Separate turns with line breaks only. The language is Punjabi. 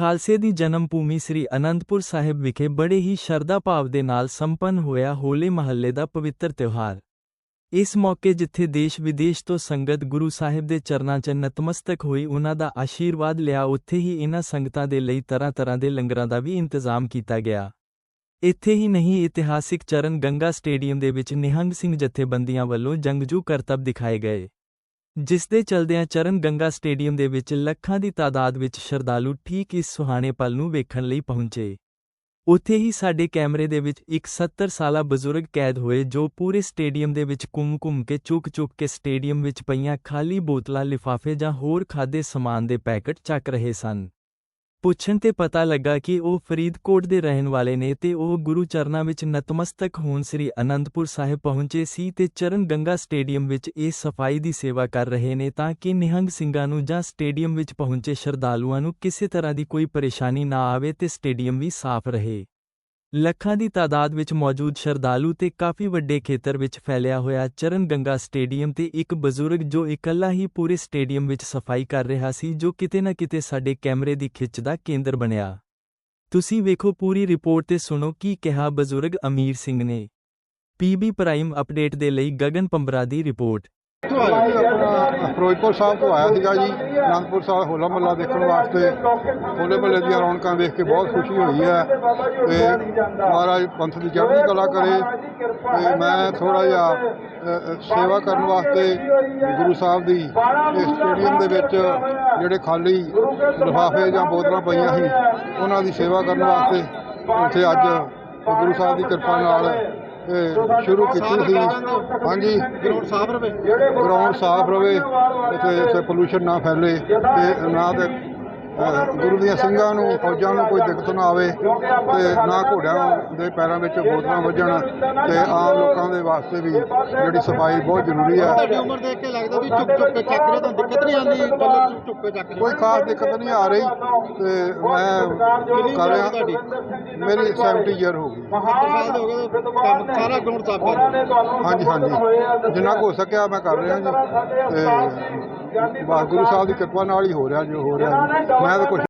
ਖਾਲਸੇ ਦੀ ਜਨਮ ਭੂਮੀ ਸ੍ਰੀ ਅਨੰਦਪੁਰ ਸਾਹਿਬ ਵਿਖੇ ਬੜੇ ਹੀ ਸ਼ਰਧਾ ਭਾਵ ਦੇ ਨਾਲ ਸੰਪੰਨ ਹੋਇਆ ਹੋਲੇ ਮਹੱਲੇ ਦਾ ਪਵਿੱਤਰ ਤਿਉਹਾਰ। ਇਸ ਮੌਕੇ ਜਿੱਥੇ ਦੇਸ਼ ਵਿਦੇਸ਼ ਤੋਂ ਸੰਗਤ ਗੁਰੂ ਸਾਹਿਬ ਦੇ ਚਰਨਾਂ 'ਚ ਨਤਮਸਤਕ ਹੋਈ, ਉਹਨਾਂ ਦਾ ਆਸ਼ੀਰਵਾਦ ਲਿਆ, ਉੱਥੇ ਹੀ ਇਹਨਾਂ ਸੰਗਤਾਂ ਦੇ ਲਈ ਤਰ੍ਹਾਂ-ਤਰ੍ਹਾਂ ਦੇ ਲੰਗਰਾਂ ਦਾ ਵੀ ਇੰਤਜ਼ਾਮ ਕੀਤਾ ਗਿਆ। ਇੱਥੇ ਹੀ ਨਹੀਂ, ਇਤਿਹਾਸਿਕ ਚਰਨ ਗੰਗਾ ਸਟੇਡੀਅਮ ਦੇ ਵਿੱਚ ਨਿਹੰਗ ਸਿੰਘ ਜਥੇਬੰਦੀਆਂ ਵੱਲੋਂ ਜੰਗਜੂ ਕਰਤੱਵ ਦਿਖਾਏ ਗਏ। ਜਿਸ ਦੇ ਚਲਦਿਆਂ ਚਰਨ ਗੰਗਾ ਸਟੇਡੀਅਮ ਦੇ ਵਿੱਚ ਲੱਖਾਂ ਦੀ ਤਾਦਾਦ ਵਿੱਚ ਸ਼ਰਧਾਲੂ ਠੀਕ ਇਸ ਸੁਹਾਣੇ ਪਲ ਨੂੰ ਵੇਖਣ ਲਈ ਪਹੁੰਚੇ। ਉੱਥੇ ਹੀ ਸਾਡੇ ਕੈਮਰੇ ਦੇ ਵਿੱਚ ਇੱਕ 70 ਸਾਲਾ ਬਜ਼ੁਰਗ ਕੈਦ ਹੋਏ ਜੋ ਪੂਰੇ ਸਟੇਡੀਅਮ ਦੇ ਵਿੱਚ ਘੁੰਮ-ਘੁੰਮ ਕੇ ਚੁੱਕ-ਚੁੱਕ ਕੇ ਸਟੇਡੀਅਮ ਵਿੱਚ ਪਈਆਂ ਖਾਲੀ ਬੋਤਲਾਂ, ਲਿਫਾਫੇ ਜਾਂ ਹੋਰ ਖਾਦੇ ਸਮਾਨ ਦੇ ਪੈਕਟ ਚੱਕ ਰਹੇ ਸਨ। ਪੁੱਛਣ ਤੇ ਪਤਾ ਲੱਗਾ ਕਿ ਉਹ ਫਰੀਦਕੋਟ ਦੇ ਰਹਿਣ ਵਾਲੇ ਨੇ ਤੇ ਉਹ ਗੁਰੂ ਚਰਨਾਂ ਵਿੱਚ ਨਤਮਸਤਕ ਹੋਣ ਸ੍ਰੀ ਅਨੰਦਪੁਰ ਸਾਹਿਬ ਪਹੁੰਚੇ ਸੀ ਤੇ ਚਰਨ ਗੰਗਾ ਸਟੇਡੀਅਮ ਵਿੱਚ ਇਹ ਸਫ਼ਾਈ ਦੀ ਸੇਵਾ ਕਰ ਰਹੇ ਨੇ ਤਾਂ ਕਿ ਨਿਹੰਗ ਸਿੰਘਾਂ ਨੂੰ ਜਾਂ ਸਟੇਡੀਅਮ ਵਿੱਚ ਪਹੁੰਚੇ ਸ਼ਰਧਾਲੂਆਂ ਨੂੰ ਕਿਸੇ ਤਰ੍ਹਾਂ ਦੀ ਕੋਈ ਪਰੇਸ਼ਾਨੀ ਨਾ ਆਵੇ ਤੇ ਸਟੇਡੀਅਮ ਵੀ ਸਾਫ਼ ਰਹੇ। ਲੱਖਾਂ ਦੀ ਤਾਦਾਦ ਵਿੱਚ ਮੌਜੂਦ ਸ਼ਰਧਾਲੂ ਤੇ ਕਾਫੀ ਵੱਡੇ ਖੇਤਰ ਵਿੱਚ ਫੈਲਿਆ ਹੋਇਆ ਚਰਨ ਗੰਗਾ ਸਟੇਡੀਅਮ ਤੇ ਇੱਕ ਬਜ਼ੁਰਗ ਜੋ ਇਕੱਲਾ ਹੀ ਪੂਰੇ ਸਟੇਡੀਅਮ ਵਿੱਚ ਸਫ਼ਾਈ ਕਰ ਰਿਹਾ ਸੀ, ਜੋ ਕਿਤੇ ਨਾ ਕਿਤੇ ਸਾਡੇ ਕੈਮਰੇ ਦੀ ਖਿੱਚ ਦਾ ਕੇਂਦਰ ਬਣਿਆ। ਤੁਸੀਂ ਵੇਖੋ, ਪੂਰੀ ਰਿਪੋਰਟ ਤੇ ਸੁਣੋ ਕੀ ਕਿਹਾ ਬਜ਼ੁਰਗ ਅਮੀਰ ਸਿੰਘ ਨੇ। ਪੀਬੀ ਪ੍ਰਾਈਮ ਅਪਡੇਟ ਦੇ ਲਈ ਗਗਨ ਪੰਬਰਾ ਦੀ ਰਿਪੋਰਟ।
ਫਿਰੋਜ਼ਪੁਰ ਸਾਹਿਬ ਤੋਂ ਆਇਆ ਸੀਗਾ ਜੀ, ਅਨੰਦਪੁਰ ਸਾਹਿਬ ਹੋਲਾ ਮਹੱਲਾ ਦੇਖਣ ਵਾਸਤੇ। ਹੋਲੇ ਮਹੱਲੇ ਦੀਆਂ ਰੌਣਕਾਂ ਵੇਖ ਕੇ ਬਹੁਤ ਖੁਸ਼ੀ ਹੋਈ ਹੈ ਤੇ ਮਹਾਰਾਜ ਪੰਥ ਦੀ ਚੜ੍ਹਦੀ ਕਲਾ ਕਰੇ ਤੇ ਮੈਂ ਥੋੜਾ ਜਿਹਾ ਸੇਵਾ ਕਰਨ ਵਾਸਤੇ ਗੁਰੂ ਸਾਹਿਬ ਦੀ ਇਸ ਸਟੇਡੀਅਮ ਦੇ ਵਿੱਚ ਜਿਹੜੇ ਖਾਲੀ ਲਿਫਾਫੇ ਜਾਂ ਬੋਤਲਾਂ ਪਈਆਂ ਸੀ, ਉਹਨਾਂ ਦੀ ਸੇਵਾ ਕਰਨ ਵਾਸਤੇ ਇੱਥੇ ਅੱਜ ਗੁਰੂ ਸਾਹਿਬ ਦੀ ਕਿਰਪਾ ਨਾਲ ਇਹ ਸ਼ੁਰੂ ਕੀਤੀ ਸੀ। ਹਾਂਜੀ।
ਗਰਾਊਂਡ ਸਾਫ਼ ਰਵੇ।
ਗਰਾਊਂਡ ਸਾਫ਼ ਰਵੇ ਇੱਥੇ ਇੱਥੇ ਪੋਲੂਸ਼ਨ ਨਾ। ਫੈਲੇ ਤੇ ਨਾ ਤੇ ਗੁਰੂ ਦੀਆਂ ਸਿੰਘਾਂ ਨੂੰ ਫੌਜਾਂ ਨੂੰ ਕੋਈ ਦਿੱਕਤ ਨਾ ਆਵੇ ਤੇ ਨਾ ਘੋੜਿਆਂ ਦੇ ਪੈਰਾਂ ਵਿੱਚ ਬੋਤਲਾਂ ਵੱਜਣ ਤੇ ਆਮ ਲੋਕਾਂ ਦੇ ਵਾਸਤੇ ਵੀ ਜਿਹੜੀ ਸਫ਼ਾਈ ਬਹੁਤ ਜ਼ਰੂਰੀ ਹੈ।
ਤੁਹਾਡੀ ਉਮਰ ਦੇਖ ਕੇ ਲੱਗਦਾ ਵੀ ਚੁੱਕ ਚੁੱਕ ਕੇ ਚੱਕ ਰਹੇ ਤਾਂ ਦਿੱਕਤ ਨਹੀਂ ਆਉਂਦੀ ਬੱਲੇ ਤੁਸੀਂ ਚੁੱਕ ਕੇ ਚੱਕ ਰਹੇ
ਕੋਈ ਖਾਸ ਦਿੱਕਤ ਨਹੀਂ ਆ ਰਹੀ ਤੇ ਮੈਂ ਕਰ ਰਿਹਾ। ਮੇਰੀ 70 ਈਅਰ ਹੋ ਗਈ।
ਕੰਮ ਸਾਰਾ ਗਰਾਊਂਡ ਸਾਫ਼।
ਹਾਂਜੀ ਹਾਂਜੀ। ਜਿੰਨਾ ਹੋ ਸਕਿਆ ਮੈਂ ਕਰ ਰਿਹਾ ਜੀ। ਤੇ ਵਾਹਿਗੁਰੂ ਗੁਰੂ ਸਾਹਿਬ ਦੀ ਕਿਰਪਾ ਨਾਲ ਹੀ ਹੋ ਰਿਹਾ, ਜੋ ਹੋ ਰਿਹਾ ਜੀ। ਮੈਂ ਤਾਂ ਕੁਛ